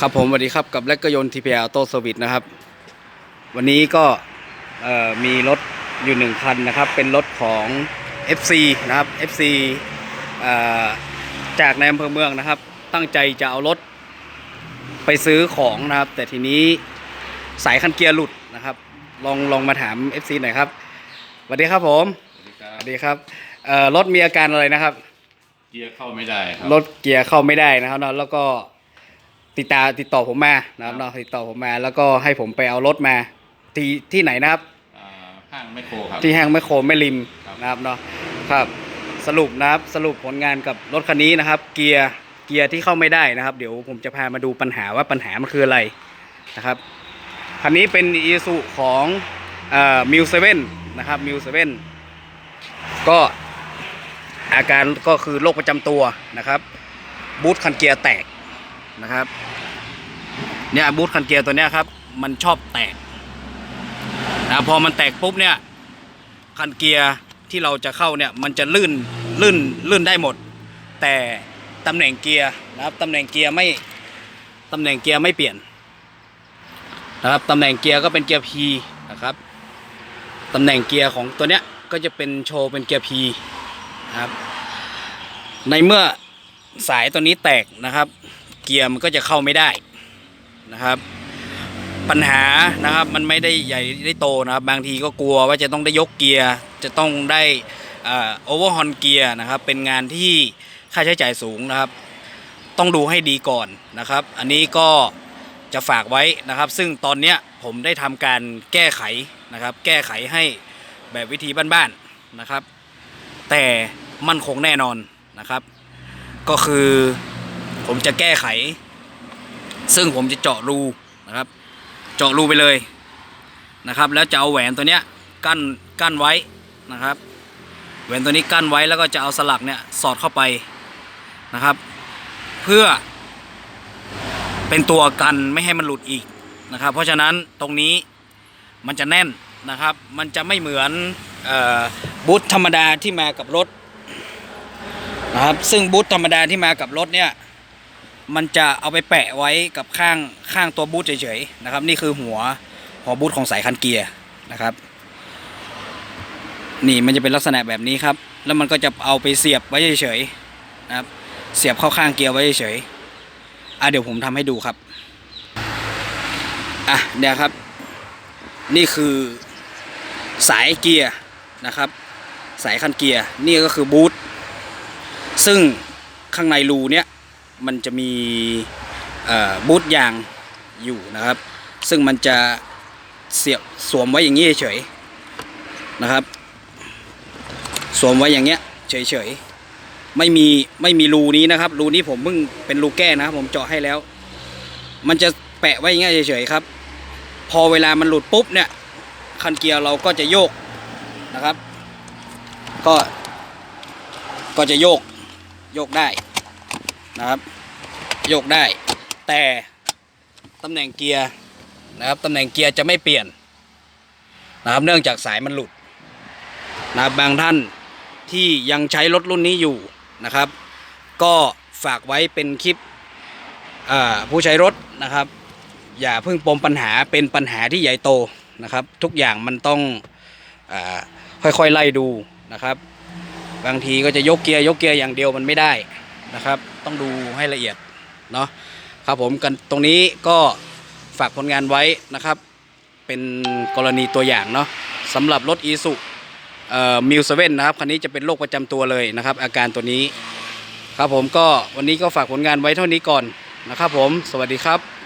ครับผมสวัสดีครับกับแลกเกอร์ยนทีพีออโต้เซอร์วิสนะครับ วันนี้ก็เอ่อมีรถอยู่หนึ่งคันนะครับ เป็นรถของ FC นะครับ FC เอ่อจากในอำเภอเมืองนะครับ ตั้งใจจะเอารถไปซื้อของนะครับ แต่ทีนี้สายคันเกียร์หลุดนะครับ ลองลองมาถาม FC หน่อยครับสวัสดีครับผมสวัสดีครัสบวัสดีครับเอ่อรถมีอาการอะไรนะครับ เกียร์เข้าไม่ได้ครัรถเกียร์เข้าไม่ได้นะครับเนาะแล้วก็ ติดตาติดต่อผมมานะครับเนาะติดต่อผมมา แล้วก็ให้ผมไปเอารถมา ที่ที่ไหนนะครับ อ่าห้างแมคโครครับ ที่ห้างแมคโครแม่ริมครับ นะครับเนาะครับสรุปนะครับสรุปผลงานกับรถคันนี้นะครับ เกียร์เกียร์ที่เข้าไม่ได้นะครับ เดี๋ยวผมจะพามาดูปัญหาว่าปัญหามันคืออะไรนะครับคันนี้เป็นอีซูของมิวเซเว่นนะครับมิวเซเว่นก็อาการก็คือโรคประจำตัวนะครับ บูทคันเกียร์แตก นะครับ เนี่ยบูทคันเกียร์ตัวเนี้ยครับ มันชอบแตกนะพอมันแตกปุ๊บเนี่ยคันเกียร์ที่เราจะเข้าเนี่ยมันจะลื่นลื่นลื่นได้หมด แต่ตำแหน่งเกียร์นะครับตำแหน่งเกียร์ไม่ตำแหน่งเกียร์ไม่เปลี่ยนนะครับตำแหน่งเกียร์ก็เป็นเกียร์ P นะครับตำแหน่งเกียร์ของตัวเนี้ยก็จะเป็นโชว์เป็นเกียร์ P นะครับในเมื่อสายตัวนี้แตกนะครับ เกียร์มันก็จะเข้าไม่ได้นะครับ ปัญหานะครับมันไม่ได้ใหญ่ได้โตนะครับ บางทีก็กลัวว่าจะต้องได้ยกเกียร์จะต้องได้โอเวอร์ฮอนเกียร์นะครับ เป็นงานที่ค่าใช้จ่ายสูงนะครับ ต้องดูให้ดีก่อนนะครับ อันนี้ก็จะฝากไว้นะครับ ซึ่งตอนเนี้ยผมได้ทำการแก้ไขนะครับ แก้ไขให้แบบวิธีบ้านๆนะครับ แต่มั่นคงแน่นอนนะครับ ก็คือ ผมจะแก้ไข ซึ่งผมจะเจาะรูนะครับ เจาะรูไปเลยนะครับ แล้วจะเอาแหวนตัวเนี้ยกั้นกั้นไว้นะครับ แหวนตัวนี้กั้นไว้แล้วก็จะเอาสลักเนี่ยสอดเข้าไปนะครับ เพื่อ เป็นตัวกันไม่ให้มันหลุดอีกนะครับ เพราะฉะนั้นตรงนี้มันจะแน่นนะครับ มันจะไม่เหมือนออบูทธรรมดาที่มากับรถนะครับ ซึ่งบูทธรรมดาที่มากับรถเนี่ย มันจะเอาไปแปะไว้กับข้างข้างตัวบูทเฉยๆนะครับ นี่คือหัวหัวบูทของสายคันเกียร์นะครับ นี่มันจะเป็นลักษณะแบบนี้ครับ แล้วมันก็จะเอาไปเสียบไว้เฉยๆนะครับ เสียบเข้าข้างเกียร์ไว้เฉยๆอะเดี๋ยวผมทำให้ดูครับอะเดี๋ยวครับ นี่คือสายเกียร์นะครับ สายคันเกียร์นี่ก็คือบูทซึ่งข้างในรูเนี้ย มันจะมีบูทยางอยู่นะครับ ซึ่งมันจะเสียบสวมไว้อย่างนี้เฉยๆนะครับ สวมไว้อย่างเงี้ยเฉยๆไม่มีไม่มีรูนี้นะครับ รูนี้ผมเพิ่งเป็นรูแก้นะครับผมเจาะให้แล้ว มันจะแปะไว้อย่างเงี้ยเฉยๆครับ พอเวลามันหลุดปุ๊บเนี่ยคันเกียร์เราก็จะโยกนะครับ ก็ก็จะโยกโยกได้ นะครับโยกได้ แต่ตำแหน่งเกียร์นะครับตำแหน่งเกียร์จะไม่เปลี่ยนนะครับเนื่องจากสายมันหลุดนะครับบางท่านที่ยังใช้รถรุ่นนี้อยู่นะครับ ก็ฝากไว้เป็นคลิปผู้ใช้รถนะครับ อย่าเพิ่งปมปัญหาเป็นปัญหาที่ใหญ่โตนะครับ ทุกอย่างมันต้องอค่อยๆไล่ดูนะครับ บางทีก็จะยกเกียร์ยกเกียร์อย่างเดียวมันไม่ได้นะครับต้องดูให้ละเอียดเนาะครับผมกันตรงนี้ก็ฝากผลงานไว้นะครับ เป็นกรณีตัวอย่างเนาะสำหรับรถอีสุเอ่อมิวเซเว่นนะครับคันนี้จะเป็นโรคประจำตัวเลยนะครับ อาการตัวนี้ครับผมก็วันนี้ก็ฝากผลงานไว้เท่านี้ก่อนนะครับผม สวัสดีครับ